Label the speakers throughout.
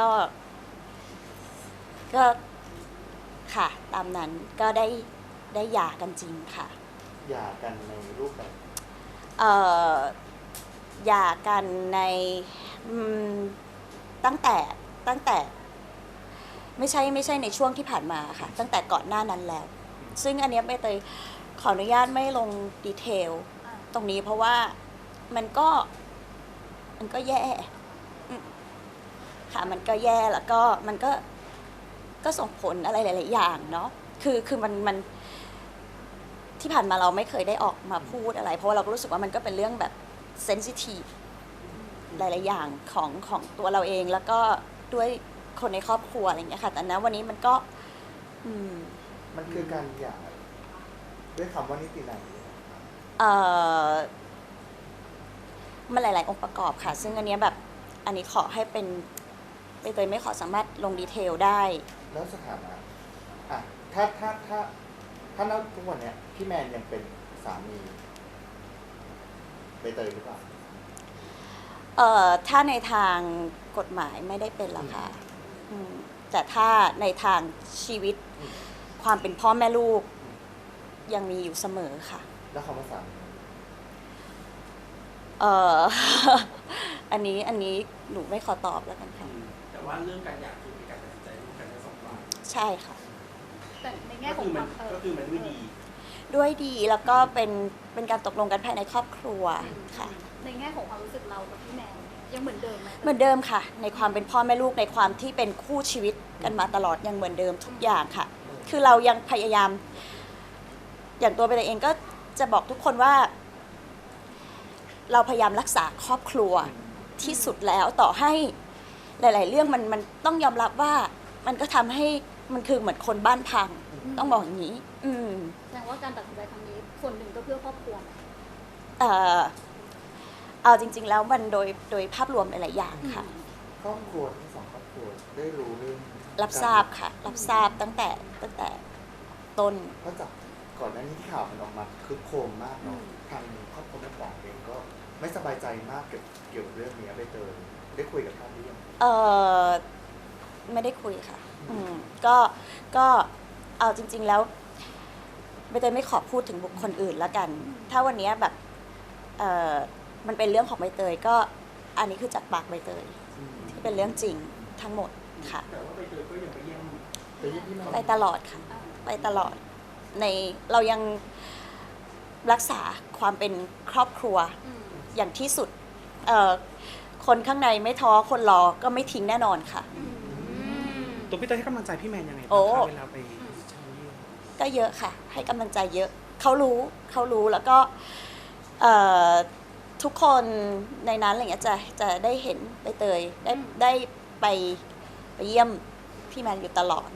Speaker 1: ก็ ก็ค่ะ ตามนั้นก็ได้ได้หย่ากันจริงค่ะ
Speaker 2: หย่ากันในรูปแบบ
Speaker 1: เอ่อหย่ากันในอืมตั้งแต่ตั้งแต่ ไม่ใช่ไม่ใช่ในช่วงที่ผ่านมาค่ะ ตั้งแต่ก่อนหน้านั้นแล้ว ซึ่งอันเนี้ยใบเตยขออนุญาตไม่ลงดีเทล
Speaker 3: อ่า
Speaker 1: ตรงนี้เพราะว่ามันก็ มันก็แย่อืม ค่ะมันก็แย่แล้วก็มันก็ก็ส่งผลอะไรหลาย ๆ อย่างเนาะคือคือมันมันที่ผ่านมาเราไม่เคยได้ออกมาพูดอะไร เพราะว่าเราก็รู้สึกว่ามันก็เป็นเรื่องแบบเซนซิทีฟหลาย ๆ อย่างของของตัวเราเองแล้วก็ด้วยคนในครอบครัวอะไรอย่างเงี้ยค่ะ แต่นะวันนี้มันก็ อืม
Speaker 2: มันคือการหย่าด้วยคำว่านิตินัย
Speaker 1: เอ่อมันหลาย ๆ องค์ประกอบค่ะ ซึ่งอันเนี้ยแบบอันนี้ขอให้เป็น ใบเตยไม่ขอสามารถลงดีเทลได้
Speaker 2: แล้วสถานะอะถ้าถ้าถ้าถ้าณทุกวันเนี้ยพี่แมนยังเป็นสามีใบเตยหรือเปล่า
Speaker 1: เอ่อถ้าในทางกฎหมายไม่ได้เป็นหรอกค่ะอืมแต่ถ้าในทางชีวิต
Speaker 2: อืม
Speaker 1: ความเป็นพ่อแม่ลูก ยังมีอยู่เสมอค่ะ
Speaker 2: แล้วคำว่าสามี
Speaker 1: เอ่อ อันนี้อันนี้หนูไม่ขอตอบแล้วกันค่ะ
Speaker 4: แต่ ว่าเรื่องการหย่าคือเป็นการตัดสินใจร่วมกันทั้งสองฝ่าย
Speaker 1: ใช่ค่ะ
Speaker 3: แต่ในแง่
Speaker 4: ก็
Speaker 3: ของ
Speaker 4: คือ
Speaker 3: ค
Speaker 4: มั
Speaker 3: วานมเออ
Speaker 4: ก็คือมันไม่ดี
Speaker 1: ด้วยดีแล้วก็เป็นเป็นการตกลงกันภายในครอบครัวค่ะ
Speaker 3: ในแง่ของความรู้สึกเรากับพี่แมนยังเหมือนเดิมไหม
Speaker 1: เหมือนเดิมค่ะ ในความเป็นพ่อแม่ลูกในความที่เป็นคู่ชีวิตกันมาตลอดยังเหมือนเดิมทุกอย่างค่ะ คือเรายังพยายาม อย่างตัวไปเองก็จะบอกทุกคนว่า เราพยายามรักษาครอบครัวที่สุดแล้วต่อให้ หลาย ๆ เรื่องมันมันต้องยอมรับว่า มันก็ทำให้มันคือเหมือนคนบ้านพัง ต้องบอกอย่างนี้ อืม
Speaker 3: แสดงว่าการตัดสินใจครั้งนี้ส่วนหนึ่งก็เพื่อครอบครัวไหม
Speaker 1: เอ่อเอาจริง ๆ แล้วมันโดยโดยภาพรวมหลายๆอย่างค่ะ
Speaker 2: ครอบครัวทั้งสองครอบครัวได้รู้เรื่อง
Speaker 1: รับทราบค่ะ รับทราบตั้งแต่ตั้งแต่ต้น
Speaker 2: เพราะจากก่อนหน้านี้ที่ข่าวมันออกมาคือโครมมากเนาะทางครอบครัวแม่ปองเองก็ ไม่สบายใจมากเกี่ยวเกี่ยวกับเรื่องนี้ใบเตยได้คุยกับท่านหรือยัง
Speaker 1: เออไม่ได้คุยค่ะ อืมก็ก็เอาจริง ๆแล้วใบเตยไม่ขอพูดถึงบุคคลอื่นละกัน ถ้าวันเนี้ยแบบเออมันเป็นเรื่องของใบเตยก็อันนี้คือจากปากใบเตยที่เป็นเรื่องจริงทั้งหมดค่ะ
Speaker 4: แต่ว่าไปเจอก็ยังไปเยี่ยม
Speaker 2: ไปเยี่ยมพี่แมน
Speaker 1: ไปตลอดค่ะ ไปตลอดในเรายังรักษาความเป็นครอบครัว
Speaker 3: อืม
Speaker 1: อย่างที่สุดเอ่อคนข้างในไม่ท้อคนรอก็ไม่ทิ้งแน่นอนค่ะ
Speaker 3: อืม
Speaker 5: ตัวพี่เตยให้กำลังใจพี่แมนยังไง
Speaker 1: โอ้
Speaker 5: บ้างคะเวลาไปเช่าเยี่ยม
Speaker 1: ก็เยอะค่ะ ให้กำลังใจเยอะเขารู้เขารู้แล้วก็เอ่อทุกคนในนั้นอะไรเงี้ยจะจะได้เห็นใบเตยได้ได้ไปไปเยี่ยมพี่แมนอยู่ตลอด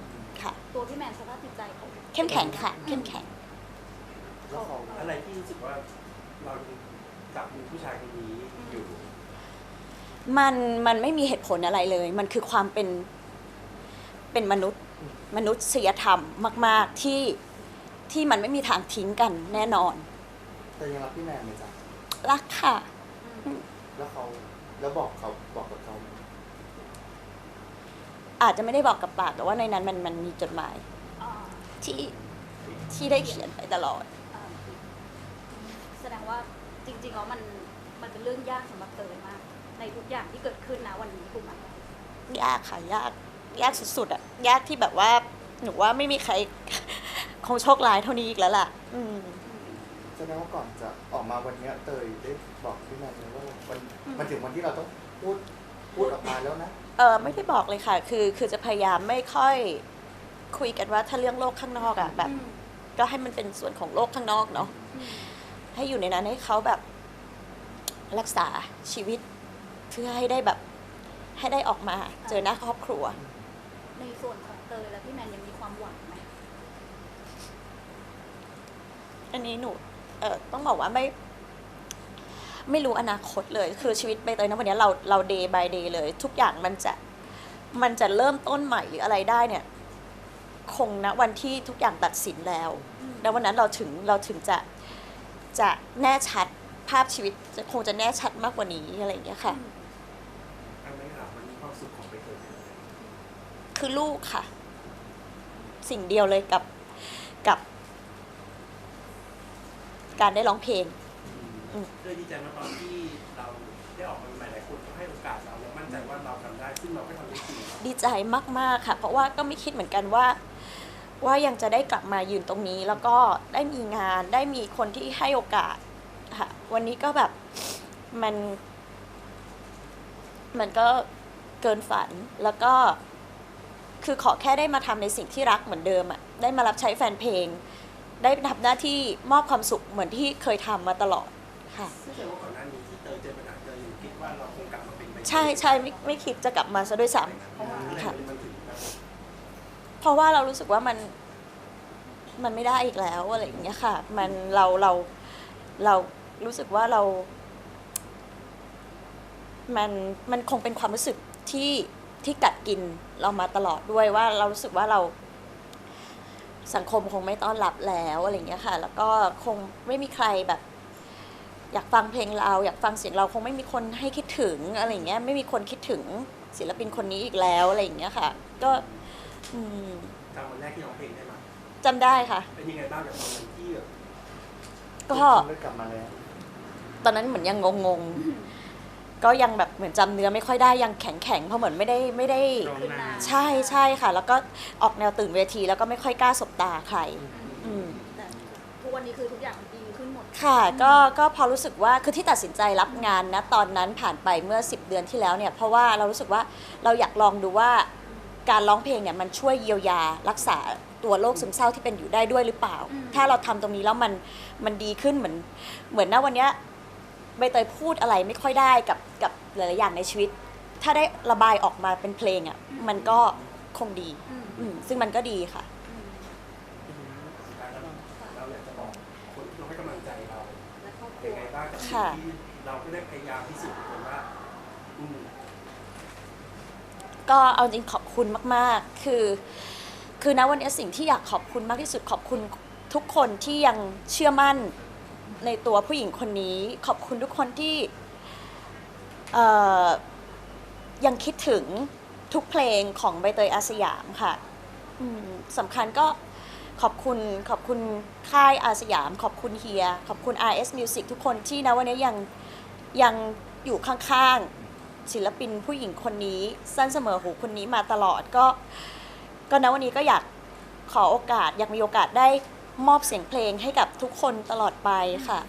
Speaker 1: ค่ะ
Speaker 3: ตัวพี่แมนสภาพจิตใจเขา
Speaker 1: เข้มแข็งค่ะ เข้มแข็ง
Speaker 2: แล้วเขา
Speaker 4: อะไรที่รู้สึกว่าเรา จับมือผู้ชายคนนี้อยู่
Speaker 1: มันมันไม่มีเหตุผลอะไรเลย มันคือความเป็นเป็นมนุษย์มนุษยธรรมมาก ๆ ที่ที่มันไม่มีทางทิ้งกันแน่นอน
Speaker 2: แต่ยังรักพี่แมนไหมจ๊ะ
Speaker 1: รักค่ะ
Speaker 3: อืม
Speaker 2: แล้วเขาแล้วบอกเขาบอกกับเขาไหม
Speaker 1: อาจจะไม่ได้บอกกับปากแต่ว่าในนั้นมันมันมีจดหมาย
Speaker 3: อ่า
Speaker 1: ที่ที่ได้เขียนไปตลอด
Speaker 3: อ่าแสดงว่า จริงๆแล้วมันมันเป็นเรื่องยากสำหรับเตยมาก ในทุกอย่างที่เกิดขึ้นนะวันนี้ถูกไหม
Speaker 1: ยากค่ะยากยากสุดๆอะยากที่แบบว่าหนูว่าไม่มีใคร คงโชคร้ายเท่านี้อีกแล้วล่ะ อืม
Speaker 2: แสดงว่าก่อนจะออกมาวันเนี้ยเตยได้บอกพี่แมนเลยว่าวันมันถึงวันที่เราต้องพูดพูดออกมาแล้วนะ
Speaker 1: เออไม่ได้บอกเลยค่ะ คือคือจะพยายามไม่ค่อยคุยกันว่าถ้าเรื่องโลกข้างนอกอะแบบ
Speaker 3: อืม
Speaker 1: ก็ให้มันเป็นส่วนของโลกข้างนอกเนาะ
Speaker 3: อืม
Speaker 1: ให้อยู่ในนั้นให้เขาแบบรักษาชีวิตเพื่อให้ได้แบบให้ได้ออกมาเจอหน้าครอบครัว
Speaker 3: ในส่วนของเตยและพี่แมนยังมีความหวังไหม
Speaker 1: อันนี้หนูเออต้องบอกว่าไม่ไม่รู้อนาคตเลย คือชีวิตใบเตยนะวันนี้เราเรา day by day เลย ทุกอย่างมันจะมันจะเริ่มต้นใหม่หรืออะไรได้เนี่ย คงนะวันที่ทุกอย่างตัดสินแล้ว
Speaker 3: อืม
Speaker 1: แล้ววันนั้นเราถึงเราถึงจะ จะแน่ชัดภาพชีวิตจะคงจะแน่ชัดมากกว่านี้อะไรอย่างเงี้ยค่ะ
Speaker 3: อืม
Speaker 4: อันนี้ค่ะวันนี้พอสุขของใบเตยเป็นอะไร
Speaker 1: คือลูกค่ะ สิ่งเดียวเลยกับกับ การได้ร้องเพลง อืม
Speaker 4: เลยดีใจมาตอนที่เราได้ออกมาใหม่หลายคนก็ให้โอกาสเราแล้วมั่นใจว่าเราทำได้ซึ่งเราก็ทำได้จริง
Speaker 1: ดีใจมาก ๆ ค่ะ เพราะว่าก็ไม่คิดเหมือนกันว่า ว่ายังจะได้กลับมายืนตรงนี้ แล้วก็ได้มีงานได้มีคนที่ให้โอกาสค่ะวันนี้ก็แบบมัน มันก็เกินฝันแล้วก็คือขอแค่ได้มาทำในสิ่งที่รักเหมือนเดิมอะได้มารับใช้แฟนเพลง ได้ทำหน้าที่มอบความสุขเหมือนที่เคยทำมาตลอดค่ะ
Speaker 4: ซึ่งแสดงว่าก่อนหน้านี้ที่เตยเจอปัญหาเตยคิดว่าเราคงกลับมาเป็นใบเตย
Speaker 1: ใช่ใช่ไม่ไม่คิดจะกลับมาซะด้วยซ้ำ
Speaker 4: เพราะว่าอะไร
Speaker 1: ค่ะ
Speaker 4: มันถึงแบบ
Speaker 1: เพราะว่าเรารู้สึกว่ามันมันไม่ได้อีกแล้วอะไรอย่างเงี้ยค่ะ มันเราเราเรารู้สึกว่าเรา มันมันคงเป็นความรู้สึกที่ที่กัดกินเรามาตลอดด้วยว่าเรารู้สึกว่าเรา สังคมคงไม่ต้อนรับแล้วอะไรอย่างเงี้ยค่ะ แล้วก็คงไม่มีใครแบบ อยากฟังเพลงเรา อยากฟังเสียงเราคงไม่มีคนให้คิดถึงอะไรอย่างเงี้ยไม่มีคนคิดถึงศิลปินคนนี้อีกแล้วอะไรอย่างเงี้ยค่ะ ก็ อืม
Speaker 4: จำวันแรกที่ร้องเพลงได้ไหม
Speaker 1: จำได้ค่ะ
Speaker 4: เป็นยังไงบ้างกับตอนนั้นที่แบบ
Speaker 1: ก็
Speaker 2: ได้กลับมาแล้ว
Speaker 1: ตอนนั้นเหมือนยังงงๆ ก็ยังแบบเหมือนจำเนื้อไม่ค่อยได้ยังแข็งๆเพราะเหมือนไม่ได้ไม่ได้
Speaker 5: ร้องนาน
Speaker 1: ใช่ใช่ค่ะ แล้วก็ออกแนวตื่นเวทีแล้วก็ไม่ค่อยกล้าสบตาใคร อืม
Speaker 3: แต่ทุกวันนี้คือทุกอย่างมันดีขึ้นหมด
Speaker 1: ค่ะก็ก็พอรู้สึกว่าคือที่ตัดสินใจรับงานนะตอนนั้นผ่านไปเมื่อ 10 เดือนที่แล้วเนี่ยเพราะว่าเรารู้สึกว่าเราอยากลองดูว่า การร้องเพลงเนี่ยมันช่วยเยียวยารักษาตัวโรคซึมเศร้าที่เป็นอยู่ได้ด้วยหรือเปล่า
Speaker 3: อืม
Speaker 1: ถ้าเราทำตรงนี้แล้วมันมันดีขึ้นเหมือน เหมือนณวันเนี้ยใบเตยพูดอะไรไม่ค่อยได้กับกับหลายๆอย่างในชีวิต ถ้าได้ระบายออกมาเป็นเพลงอะมันก็คงดี
Speaker 3: อืม
Speaker 1: อืมซึ่งมันก็ดีค่ะ
Speaker 3: อืม
Speaker 4: สุดท้ายแล้วเราอยากจะบอกคนที่เราให้กำลังใจเรา
Speaker 3: และครอบครั
Speaker 4: เป็น
Speaker 3: ว
Speaker 4: ไงบ้างกับ
Speaker 1: ค่ะ
Speaker 4: สิ่งที่เราก็ได้พยายามพิสูจน์ตัวว่าอืม
Speaker 1: ก็เอาจริงขอบคุณมาก ๆ คือ คือนะวันนี้สิ่งที่อยากขอบคุณมากที่สุดขอบคุณทุกคนที่ยังเชื่อมั่นในตัวผู้หญิงคนนี้ ขอบคุณทุกคนที่ยังคิดถึงทุกเพลงของใบเตยอาสยามค่ะสำคัญก็ขอบคุณขอบคุณค่ายอาสยาม ขอบคุณเฮีย ขอบคุณ RS Music ทุกคนที่นะวันนี้ยังยังอยู่ข้างๆ ศิลปินผู้หญิงคนนี้ สั้นเสมอหูคนนี้มาตลอดก็ ก็นะวันนี้ก็อยากขอโอกาส อยากมีโอกาสได้มอบเสียงเพลงให้กับทุกคนตลอดไปค่ะ